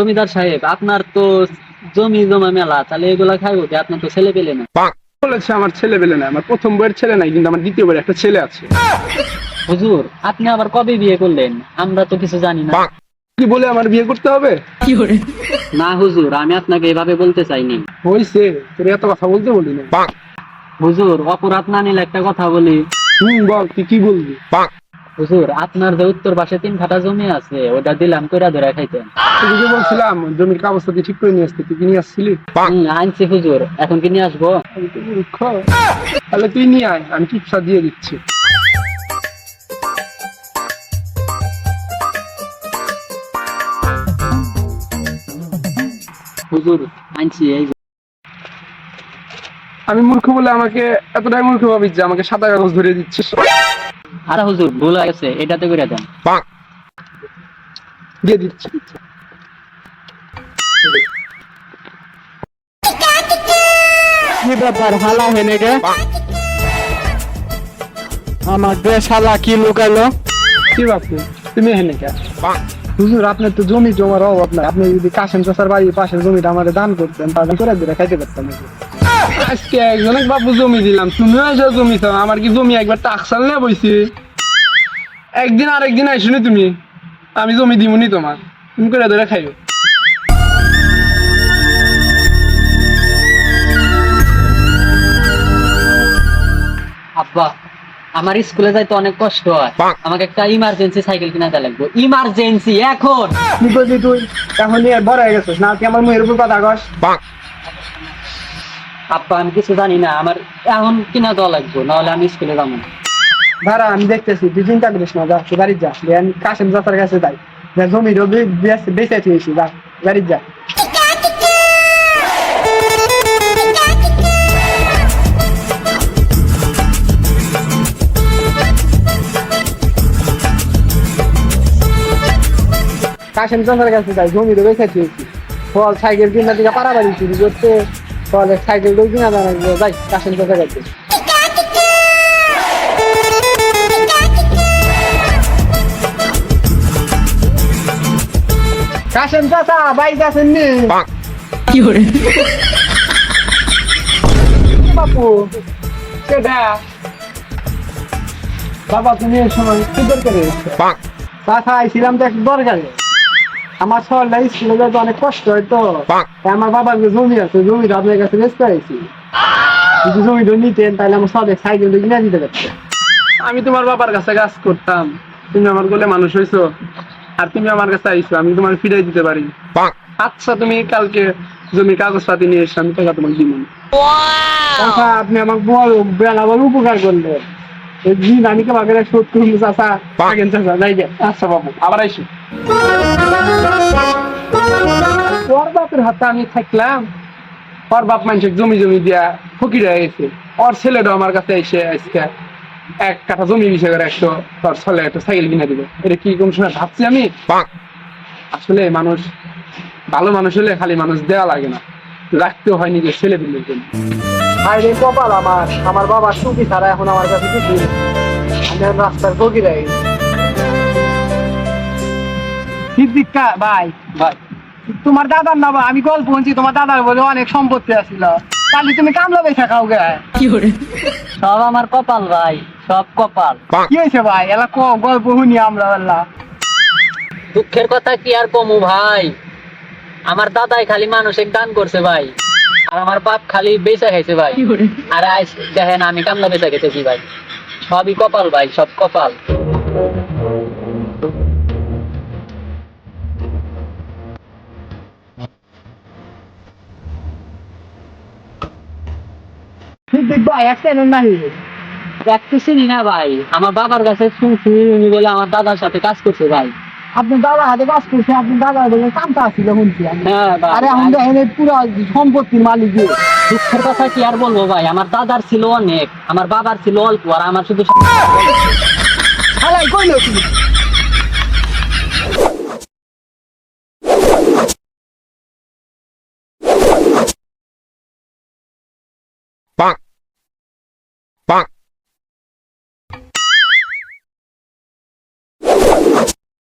জমিদার সাহেব আপনার তো জমি জমা মেলা তাহলে এগুলা খাইবো কি? আপনার তো ছেলে পেলে না। বলেছে আমার ছেলে পেলে না আমার প্রথম বইয়ের ছেলে নাই কিন্তু আমার দ্বিতীয় বইয়ের একটা ছেলে আছে। হুজুর আপনি আবার কবে বিয়ে করলেন? আমরা তো কিছু জানি না। কি বলে আমার বিয়ে করতে হবে? না হুজুর আমি আপনাকে এভাবে বলতে চাইনি। হয়েছে তোর এত কথা বলতে বলি না হুজুর অপরাধ না নিলে একটা কথা বলি। হুম বল তুই কি বলবি? হুজুর আপনার যে উত্তর পাশে তিন কাঠা জমি আছে ওটা দিলাম কইরা ধরে খাইতেন। তুই যে বলছিলাম জমির কাগজপাতি ঠিক করে নিয়ে আসতে তুই কি নিয়ে আসছিলি? আনছি হুজুর এখন কি নিয়ে আসব? আমি মূর্খ। তাহলে তুই নিয়ে আয় আমি টিপসা দিয়ে দিচ্ছি? হুজুর আনছি এই আমি মূর্খ বলে আমাকে এতটাই মূর্খ ভাবিস যে আমাকে সাদা কাগজ ধরে দিচ্ছিস। আরে হুজুর ভুল হয়ে গেছে এটাতে করে দেন। দিয়ে দিচ্ছি। কি ব্যাপার হালা হেনে গে আমার দেশ হালা কি কি বাপু তুমি হুজুর আপনার তো জমি জমার অভাব নাই আপনি যদি কাশেম চাষার বাড়ির পাশের জমিটা আমার দান করতেন তাহলে করে দিলে খাইতে পারতাম। আজকে একজনের বাপু জমি দিলাম তুমিও এসে জমি চাও আমার কি জমি একবার টাকসাল না বইছি? একদিন আরেকদিন আইসুনি তুমি আমি জমি দিমুনি তোমার তুমি করে ধরে খাইও। আব্বা আমার স্কুলে যাইতে অনেক কষ্ট হয়। আমাকে একটা ইমার্জেন্সি সাইকেল কিনা লাগবে। ইমার্জেন্সি এখন! তুই এখন নিয়ে বড় হয়ে গেছিস না তুই আমার মুখের উপর কথা কস। আব্বা, আমি কিছু জানি না, আমার এখন কিনা দেওয়া লাগবে, নাহলে আমি স্কুলে যাব ভাড়া, আমি দেখতেছি, তুই চিন্তা করিস না, যা, তুই যা আমি কাশেম চাষার কাছে যাই। যা জমি রবি বেঁচে থুয়েছি যা, বাড়ি যা। কাশেম চাষার কাছে যাই জমি রবি বেঁচে থুয়েছি ফল সাইকেল কিনা দিকে পারাবাড়ি চুরি করতে। ফলে সাইকেল তো কিনা দাঁড়া যাই কাশেম চাষার কাছে কাশেম চাচা বাইক আছেন নি? বাপু? কেডা? বাবা তুমি এই সময় কি দরকারে চাচা আইছিলাম তো একটু দরকারে। আমার সরলা স্কুলে যাইতে অনেক কষ্ট হয় তো। আমার বাবার যে জমি আছে জমিটা আপনার কাছে বেচতে আইছি যদি জমিটা নিতেন তাহলে আমার সবে সাইকেল কিনে দিতে পারতেন আমি তোমার বাবার কাছে কাজ করতাম। তুমি আমার কোলে মানুষ হইছো। আর তুমি আমার কাছে আইছো আমি তোমার ফিরাই দিতে পারি। আচ্ছা তুমি কালকে জমির কাগজপাতি নিয়ে এসে আমি টাকা তোমাকে দিব। চাচা আপনি আমাকে বড় বেলা বড় উপকার করলেন। দিন আমি কে বাগের শোধ করুন চাচা। যাই আচ্ছা বাবু। আবার আইসো। ওর বাপের হাতে আমি থাকলাম। ওর বাপ মানুষের জমি জমি দিয়া ফকির হয়ে গেছে। ওর ছেলেটা আমার কাছে এসে আজকে এক কাঠা জমি বিষয় করে একশো তোর ছেলে একটা সাইকেল কিনে দিবে। এটা কি কোন সময় ভাবছি আমি? আসলে মানুষ ভালো মানুষ হলে খালি মানুষ দেওয়া লাগে না। রাখতে হয় নিজের ছেলে পিলের জন্য আরে কপাল আমার আমার বাবা সুখী ছাড়া এখন আমার কাছে কিছু আমি রাস্তার ফকির হয়ে গেছি। ভাই। ভাই। তোমার দাদার না আমি গল্প শুনছি তোমার দাদার বলে অনেক সম্পত্তি আছিল। তাহলে তুমি কামলা বেচা খাও গে। সব আমার কপাল ভাই সব কপাল। কি হয়েছে ভাই? এলা ক গল্প শুনি আমরা আল্লাহ দুঃখের কথা কি আর কমু ভাই? আমার দাদাই খালি মানুষের দান করছে ভাই। আর আমার বাপ খালি বেচা খাইছে ভাই। আর আজ দেখেন আমি কামলা বেচা খেতেছি ভাই। সবই কপাল ভাই সব কপাল। সিদ্দিক ভাই দেখতেছি না ভাই। আমার বাবার কাছে শুনছি উনি বলে আমার দাদার সাথে কাজ করছে ভাই। আপনি দাদা হাতে কাজ করছে আপনি দাদা বলে কামটা আসছিল শুনছি আমি। হ্যাঁ আরে পুরো সম্পত্তির মালিক দুঃখের কথা কি আর বলব ভাই? আমার দাদার ছিল অনেক আমার বাবার ছিল অল্প আর আমার শুধু হালাই কইলো তুমি? Bonk,